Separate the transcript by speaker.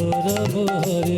Speaker 1: Ram Ram